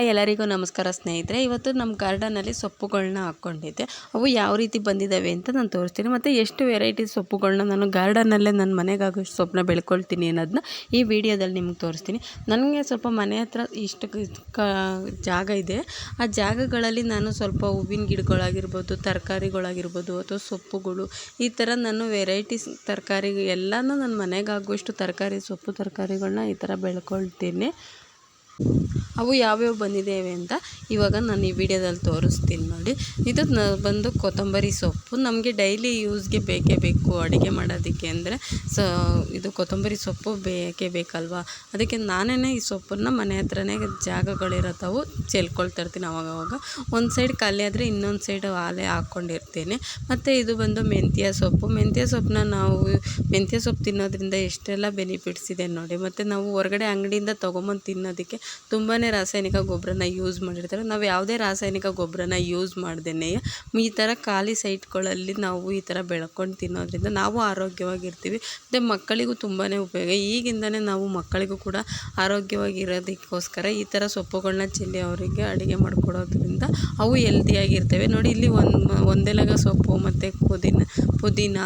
Hi ಎಲ್ಲರಿಗೂ ನಮಸ್ಕಾರ ಸ್ನೇಹಿತರೆ. ಇವತ್ತು ನಮ್ಮ ಗಾರ್ಡನಲ್ಲಿ ಸೊಪ್ಪುಗಳನ್ನ ಹಾಕ್ಕೊಂಡಿದ್ದೆ. ಅವು ಯಾವ ರೀತಿ ಬಂದಿದ್ದಾವೆ ಅಂತ ನಾನು ತೋರಿಸ್ತೀನಿ. ಮತ್ತು ಎಷ್ಟು ವೆರೈಟಿ ಸೊಪ್ಪುಗಳನ್ನ ನಾನು ಗಾರ್ಡನಲ್ಲೇ ನನ್ನ ಮನೆಗಾಗೋಷ್ಟು ಸೊಪ್ಪನ್ನ ಬೆಳ್ಕೊಳ್ತೀನಿ ಅನ್ನೋದನ್ನ ಈ ವಿಡಿಯೋದಲ್ಲಿ ನಿಮ್ಗೆ ತೋರಿಸ್ತೀನಿ. ನನಗೆ ಸ್ವಲ್ಪ ಮನೆ ಹತ್ರ ಇಷ್ಟು ಜಾಗ ಇದೆ. ಆ ಜಾಗಗಳಲ್ಲಿ ನಾನು ಸ್ವಲ್ಪ ಹೂವಿನ ಗಿಡಗಳಾಗಿರ್ಬೋದು, ತರಕಾರಿಗಳಾಗಿರ್ಬೋದು ಅಥವಾ ಸೊಪ್ಪುಗಳು, ಈ ಥರ ನಾನು ವೆರೈಟೀಸ್ ತರಕಾರಿ ಎಲ್ಲನೂ ನನ್ನ ಮನೆಗಾಗುವಷ್ಟು ತರಕಾರಿ, ಸೊಪ್ಪು ತರಕಾರಿಗಳನ್ನ ಈ ಥರ ಬೆಳ್ಕೊಳ್ತೀನಿ. ಅವು ಯಾವ್ಯಾವ ಬಂದಿದ್ದೇವೆ ಅಂತ ಇವಾಗ ನಾನು ಈ ವಿಡಿಯೋದಲ್ಲಿ ತೋರಿಸ್ತೀನಿ ನೋಡಿ. ಇದು ಬಂದು ಕೊತ್ತಂಬರಿ ಸೊಪ್ಪು. ನಮಗೆ ಡೈಲಿ ಯೂಸ್ಗೆ ಬೇಕೇ ಬೇಕು ಅಡುಗೆ ಮಾಡೋದಕ್ಕೆ ಅಂದರೆ. ಸೊ, ಇದು ಕೊತ್ತಂಬರಿ ಸೊಪ್ಪು ಬೇಕೇ ಬೇಕಲ್ವಾ? ಅದಕ್ಕೆ ನಾನೇ ಈ ಸೊಪ್ಪನ್ನು ಮನೆ ಹತ್ರನೇ ಜಾಗಗಳಿರತ್ತವು ಚೆಲ್ಕೊಳ್ತಾ ಇರ್ತೀನಿ ಅವಾಗವಾಗ ಒಂದು ಸೈಡ್ ಖಾಲಿ ಆದರೆ ಇನ್ನೊಂದು ಸೈಡ್ ಆಲೆ ಹಾಕ್ಕೊಂಡಿರ್ತೀನಿ ಮತ್ತು ಇದು ಬಂದು ಮೆಂತ್ಯ ಸೊಪ್ಪು. ಮೆಂತ್ಯ ಸೊಪ್ಪನ್ನ ನಾವು, ಮೆಂತ್ಯ ಸೊಪ್ಪು ತಿನ್ನೋದ್ರಿಂದ ಎಷ್ಟೆಲ್ಲ ಬೆನಿಫಿಟ್ಸ್ ಇದೆ ನೋಡಿ. ಮತ್ತು ನಾವು ಹೊರಗಡೆ ಅಂಗಡಿಯಿಂದ ತೊಗೊಂಬಂದು ತಿನ್ನೋದಕ್ಕೆ ತುಂಬಾ ರಾಸಾಯನಿಕ ಗೊಬ್ಬರನ ಯೂಸ್ ಮಾಡಿರ್ತಾರೆ. ನಾವು ಯಾವುದೇ ರಾಸಾಯನಿಕ ಗೊಬ್ಬರನ ಯೂಸ್ ಮಾಡ್ದೇ ಈ ಥರ ಖಾಲಿ ಸೈಟ್ಗಳಲ್ಲಿ ನಾವು ಈ ಥರ ಬೆಳ್ಕೊಂಡು ತಿನ್ನೋದ್ರಿಂದ ನಾವು ಆರೋಗ್ಯವಾಗಿರ್ತೀವಿ. ಮತ್ತು ಮಕ್ಕಳಿಗೂ ತುಂಬಾ ಉಪಯೋಗ. ಈಗಿಂದಲೇ ನಾವು ಮಕ್ಕಳಿಗೂ ಕೂಡ ಆರೋಗ್ಯವಾಗಿರೋದಕ್ಕೋಸ್ಕರ ಈ ಥರ ಸೊಪ್ಪುಗಳನ್ನ ಚೆಲ್ಲಿ ಅವರಿಗೆ ಅಡುಗೆ ಮಾಡಿಕೊಡೋದ್ರಿಂದ ಅವು ಹೆಲ್ದಿಯಾಗಿರ್ತವೆ ನೋಡಿ, ಇಲ್ಲಿ ಒಂದು ಒಂದೆಲಗ ಸೊಪ್ಪು ಮತ್ತು ಪುದೀನ ಪುದೀನ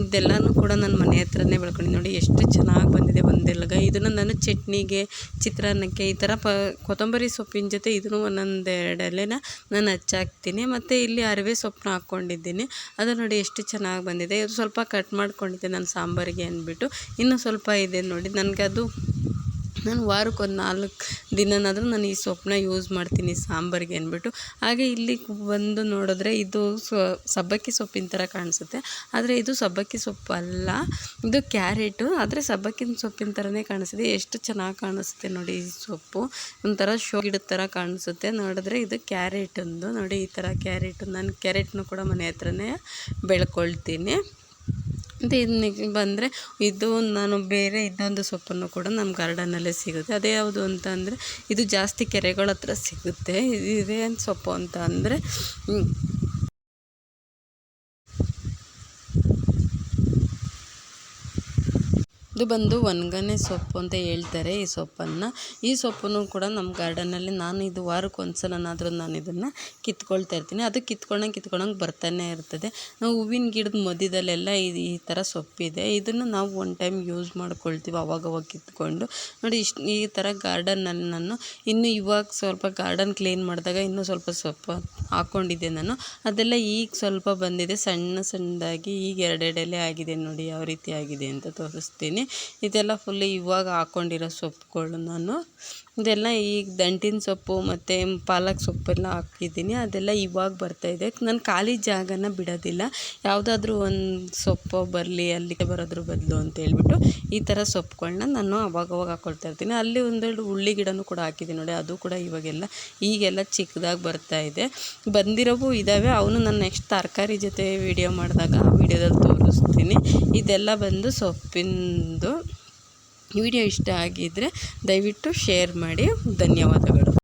ಇದೆಲ್ಲನೂ ಕೂಡ ನನ್ನ ಮನೆ ಹತ್ರನೇ ಬೆಳ್ಕೊಂಡಿದ್ದೀನಿ ನೋಡಿ, ಎಷ್ಟು ಚೆನ್ನಾಗಿ ಬಂದಿದೆ ಒಂದೆಲಗ. ಇದನ್ನು ನಾನು ಚಟ್ನಿಗೆ, ಚಿತ್ರಾನ್ನಕ್ಕೆ ಈ ಥರ ಪ ಕೊತ್ತಂಬರಿ ಸೊಪ್ಪಿನ ಜೊತೆ ಇದನ್ನು ಒಂದೊಂದು ಎರಡು ಎಲೆನ ನಾನು ಹಚ್ಚಾಕ್ತೀನಿ. ಮತ್ತು ಇಲ್ಲಿ ಅರಿವೆ ಸೊಪ್ಪನ್ನ ಹಾಕ್ಕೊಂಡಿದ್ದೀನಿ. ಅದು ನೋಡಿ ಎಷ್ಟು ಚೆನ್ನಾಗಿ ಬಂದಿದೆ. ಇದು ಸ್ವಲ್ಪ ಕಟ್ ಮಾಡ್ಕೊಂಡಿದ್ದೆ ನಾನು ಸಾಂಬಾರಿಗೆ ಅಂದ್ಬಿಟ್ಟು. ಇನ್ನೂ ಸ್ವಲ್ಪ ಇದೆ ನೋಡಿ. ನನಗೆ ಅದು ನಾನು ವಾರಕ್ಕೆ ಒಂದು ನಾಲ್ಕು ದಿನನಾದರೂ ನಾನು ಈ ಸೊಪ್ಪನ್ನ ಯೂಸ್ ಮಾಡ್ತೀನಿ, ಸಾಂಬಾರಿಗೆ ಅಂದ್ಬಿಟ್ಟು. ಹಾಗೆ ಇಲ್ಲಿ ಬಂದು ನೋಡಿದ್ರೆ ಇದು ಸಬ್ಬಕ್ಕಿ ಸೊಪ್ಪಿನ ಥರ ಕಾಣಿಸುತ್ತೆ. ಆದರೆ ಇದು ಸಬ್ಬಕ್ಕಿ ಸೊಪ್ಪು ಅಲ್ಲ, ಇದು ಕ್ಯಾರೆಟು. ಆದರೆ ಸಬ್ಬಕ್ಕಿನ ಸೊಪ್ಪಿನ ಥರನೇ ಕಾಣಿಸುತ್ತೆ. ಎಷ್ಟು ಚೆನ್ನಾಗಿ ಕಾಣಿಸುತ್ತೆ ನೋಡಿ ಈ ಸೊಪ್ಪು. ಒಂಥರ ಶೋ ಗಿಡದ ಥರ ಕಾಣಿಸುತ್ತೆ. ನೋಡಿದ್ರೆ ಇದು ಕ್ಯಾರೆಟೊಂದು. ನೋಡಿ ಈ ಥರ ಕ್ಯಾರೆಟು. ನಾನು ಕ್ಯಾರೆಟ್ನು ಕೂಡ ಮನೆ ಹತ್ರನೇ ಬೆಳ್ಕೊಳ್ತೀನಿ. ಮತ್ತು ಇನ್ನು ಬಂದರೆ ಇದು ನಾನು ಬೇರೆ ಇನ್ನೊಂದು ಸೊಪ್ಪನ್ನು ಕೂಡ ನಮ್ಮ ಗಾರ್ಡನಲ್ಲೇ ಸಿಗುತ್ತೆ. ಅದೇ ಯಾವುದು ಅಂತ ಅಂದರೆ ಇದು ಜಾಸ್ತಿ ಕೆರೆಗಳ ಹತ್ರ ಸಿಗುತ್ತೆ. ಇದೇನು ಸೊಪ್ಪು ಅಂತ ಅಂದರೆ ಇದು ಬಂದು ಒಣಗನೆ ಸೊಪ್ಪು ಅಂತ ಹೇಳ್ತಾರೆ ಈ ಸೊಪ್ಪನ್ನು. ಈ ಸೊಪ್ಪನ್ನು ಕೂಡ ನಮ್ಮ ಗಾರ್ಡನಲ್ಲಿ ನಾನು ಇದು ವಾರಕ್ಕೆ ಒಂದು ಸಲನಾದರೂ ನಾನು ಇದನ್ನು ಕಿತ್ಕೊಳ್ತಾ ಇರ್ತೀನಿ. ಅದು ಕಿತ್ಕೊಂಡಂಗೆ ಕಿತ್ಕೊಳ್ಳೋಂಗೆ ಬರ್ತಾನೆ ಇರ್ತದೆ. ನಾವು ಹೂವಿನ ಗಿಡದ ಮಧ್ಯದಲ್ಲೆಲ್ಲ ಈ ಈ ಥರ ಸೊಪ್ಪಿದೆ. ಇದನ್ನು ನಾವು ಒನ್ ಟೈಮ್ ಯೂಸ್ ಮಾಡ್ಕೊಳ್ತೀವಿ ಅವಾಗವಾಗ ಕಿತ್ಕೊಂಡು. ನೋಡಿ ಇಷ್ಟು, ಈ ಥರ ಗಾರ್ಡನಲ್ಲಿ ನಾನು ಇನ್ನು ಇವಾಗ ಸ್ವಲ್ಪ ಗಾರ್ಡನ್ ಕ್ಲೀನ್ ಮಾಡಿದಾಗ ಇನ್ನೂ ಸ್ವಲ್ಪ ಸೊಪ್ಪು ಹಾಕ್ಕೊಂಡಿದ್ದೆ ನಾನು. ಅದೆಲ್ಲ ಈಗ ಸ್ವಲ್ಪ ಬಂದಿದೆ. ಸಣ್ಣ ಸಣ್ಣದಾಗಿ ಈಗ ಎರಡೆರಡೆಲೆ ಆಗಿದೆ ನೋಡಿ, ಯಾವ ರೀತಿ ಆಗಿದೆ ಅಂತ ತೋರಿಸ್ತೀನಿ. ಇದೆಲ್ಲ ಫುಲ್ ಇವಾಗ ಹಾಕೊಂಡಿರೋ ಸೊಪ್ಪುಗಳು ನಾನು. ಇದೆಲ್ಲ ಈಗ ದಂಟಿನ ಸೊಪ್ಪು ಮತ್ತು ಪಾಲಕ್ ಸೊಪ್ಪೆಲ್ಲ ಹಾಕಿದ್ದೀನಿ. ಅದೆಲ್ಲ ಇವಾಗ ಬರ್ತಾಯಿದೆ ನಾನು ಖಾಲಿ ಜಾಗನ ಬಿಡೋದಿಲ್ಲ. ಯಾವುದಾದ್ರೂ ಒಂದು ಸೊಪ್ಪು ಬರಲಿ ಅಲ್ಲಿಗೆ ಬರೋದ್ರ ಬದಲು ಅಂತ ಹೇಳ್ಬಿಟ್ಟು ಈ ಥರ ಸೊಪ್ಪುಗಳನ್ನ ನಾನು ಅವಾಗವಾಗ ಹಾಕ್ಕೊಳ್ತಾ ಇರ್ತೀನಿ. ಅಲ್ಲಿ ಒಂದೆರಡು ಹುಳ್ಳಿ ಗಿಡನೂ ಕೂಡ ಹಾಕಿದ್ದೀನಿ ನೋಡಿ, ಅದು ಕೂಡ ಇವಾಗೆಲ್ಲ ಈಗೆಲ್ಲ ಚಿಕ್ಕದಾಗಿ ಬರ್ತಾಯಿದೆ ಬಂದಿರೋವು ಇದ್ದಾವೆ ಅವನು ನಾನು ನೆಕ್ಸ್ಟ್ ತರಕಾರಿ ಜೊತೆ ವಿಡಿಯೋ ಮಾಡಿದಾಗ ಆ ವಿಡಿಯೋದಲ್ಲಿ ತೋರಿಸ್ತೀನಿ. ಇದೆಲ್ಲ ಬಂದು ಸೊಪ್ಪಿಂದು ವಿಡಿಯೋ ಇಷ್ಟ ಆಗಿದ್ದರೆ ದಯವಿಟ್ಟು ಶೇರ್ ಮಾಡಿ. ಧನ್ಯವಾದಗಳು.